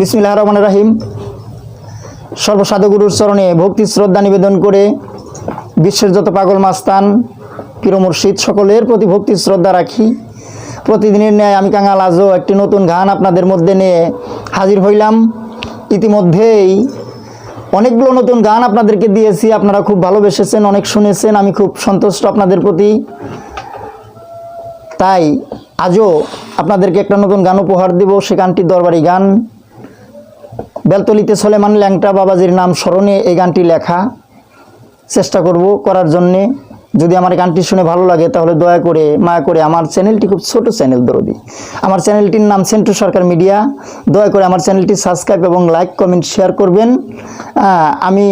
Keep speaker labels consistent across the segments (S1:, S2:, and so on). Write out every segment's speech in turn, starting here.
S1: বিসমিল্লাহ রহমান রাহিম। সর্বসাধুগুরুর চরণে ভক্তি, শ্রদ্ধা নিবেদন করে বিশ্বের যত পাগল মাস্তান প্রিয় মুর্শিদ সকলের প্রতি ভক্তি, শ্রদ্ধা রাখি। প্রতিদিনের ন্যায় আমি কাঙাল আজও একটি নতুন গান আপনাদের মধ্যে নিয়ে হাজির হইলাম। ইতিমধ্যেই অনেকগুলো নতুন গান আপনাদেরকে দিয়েছি, আপনারা খুব ভালোবেসেছেন, অনেক শুনেছেন, আমি খুব সন্তুষ্ট আপনাদের প্রতি। তাই আজও আপনাদেরকে একটা নতুন গান উপহার দিব, সে গানটি দরবারি গান। বেলতলিতে সোলেমান ল্যাংটা বাবাজির নাম স্মরণে এই গানটি লেখা। চেষ্টা করব করার জন্যে। যদি আমার গানটি শুনে ভালো লাগে, তাহলে দয়া করে, মায়া করে আমার চ্যানেলটি, খুব ছোট চ্যানেল দরদি। আমার চ্যানেলটির নাম সেন্টু সরকার মিডিয়া। দয়া করে আমার চ্যানেলটি সাবস্ক্রাইব এবং লাইক, কমেন্ট, শেয়ার করবেন। আমি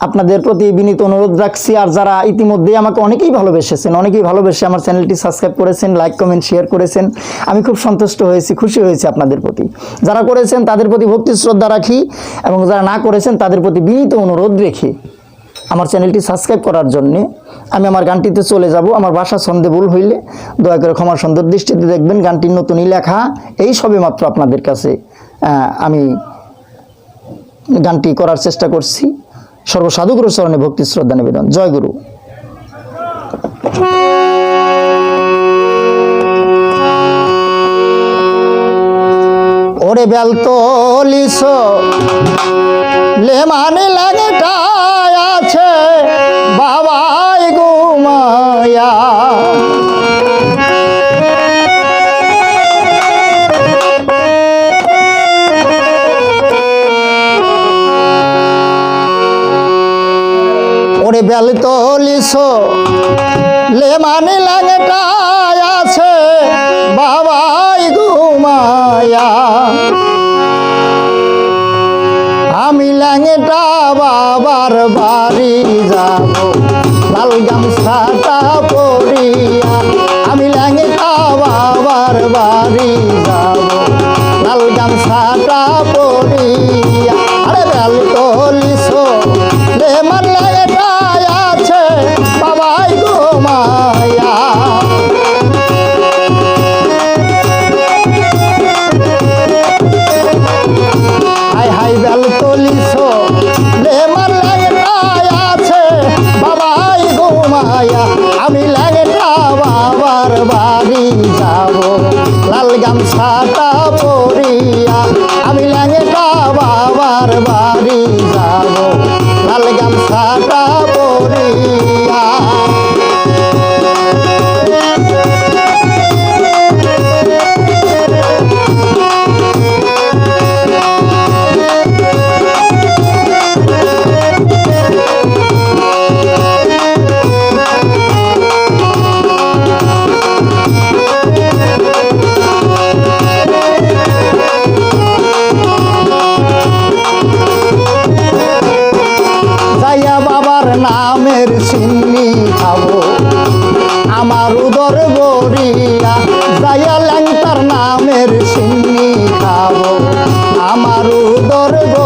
S1: আপনাদের প্রতি বিনীত অনুরোধ রাখছি। আর যারা ইতিমধ্যে আমাকে অনেকেই ভালোবেসেছেন, অনেকেই ভালোবেসে আমার চ্যানেলটি সাবস্ক্রাইব করেছেন, লাইক, কমেন্ট, শেয়ার করেছেন, আমি খুব সন্তুষ্ট হয়েছি, খুশি হয়েছি আপনাদের প্রতি। যারা করেছেন, তাদের প্রতি ভক্তি, শ্রদ্ধা রাখি এবং যারা না করেছেন, তাদের প্রতি বিনীত অনুরোধ রেখে আমার চ্যানেলটি সাবস্ক্রাইব করার জন্যে আমি আমার গানটিতে চলে যাব। আমার ভাষা ছন্দে ভুল হইলে দয়া করে ক্ষমার সুন্দর দৃষ্টিতে দেখবেন গানটির নতুনই লেখা। এই সবে মাত্র আপনাদের কাছে আমি গানটি করার চেষ্টা করছি। সর্বসাধুগুরু চরণে ভক্তি, শ্রদ্ধা, নিবেদন। জয় গুরু। ওরে বেল তলিস লে মানে লাগে আছে, বাবাই ঘুমায়া বেল তলিস লে মানে লাগে আছে, বাবাই ঘুমায়া। আমি ল্যাংটা বাবার বাড়ি যাব, লাল গামছাটা পরিয়া। আমি বাবার বাড়ি গামছাটা বরিয়া যাইয়া ল্যাংটার নামের সিন্নি খাব। আমার উদর বরিয়া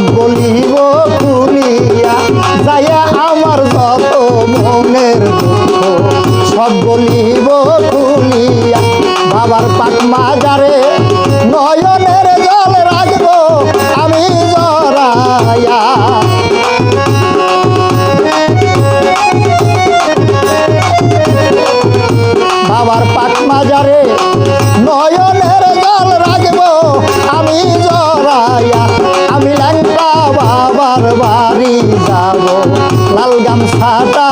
S1: সব বাড়ি যাব লাল গামছাটা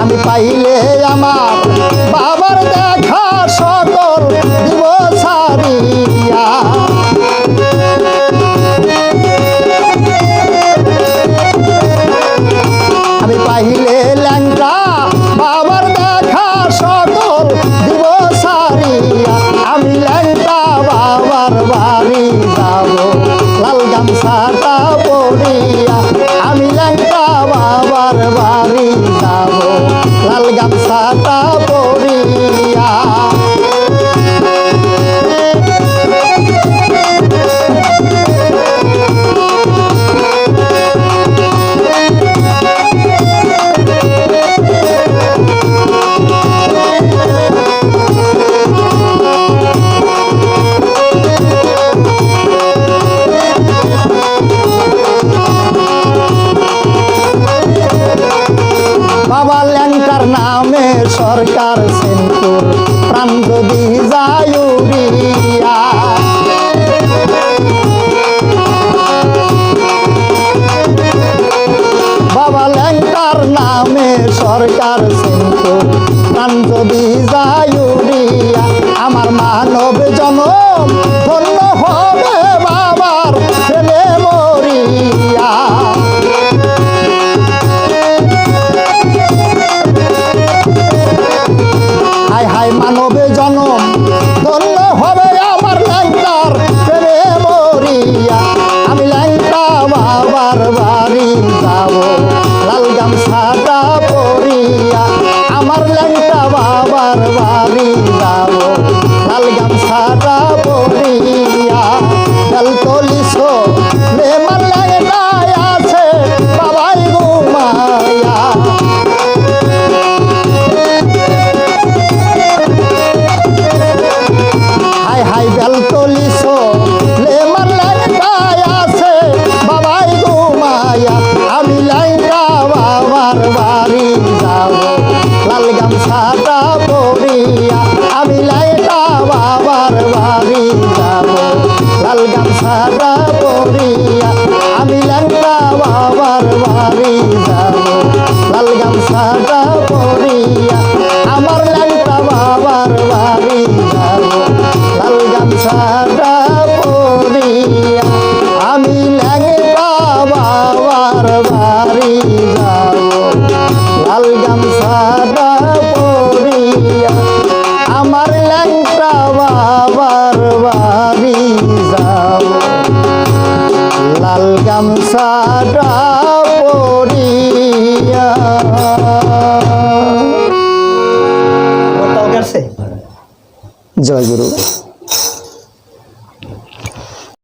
S1: আমি পাইলে সাদা করিয়া আমি লাইটা বাবার বাড়ি যাব, লাল গামছাটা পরিয়া আমি লাইটা বাবার বাড়ি যাব, লাল গামছাটা আমার লাইটা বাবার বাড়ি যাব। গামছাটা পরিয়া। জয় গুরু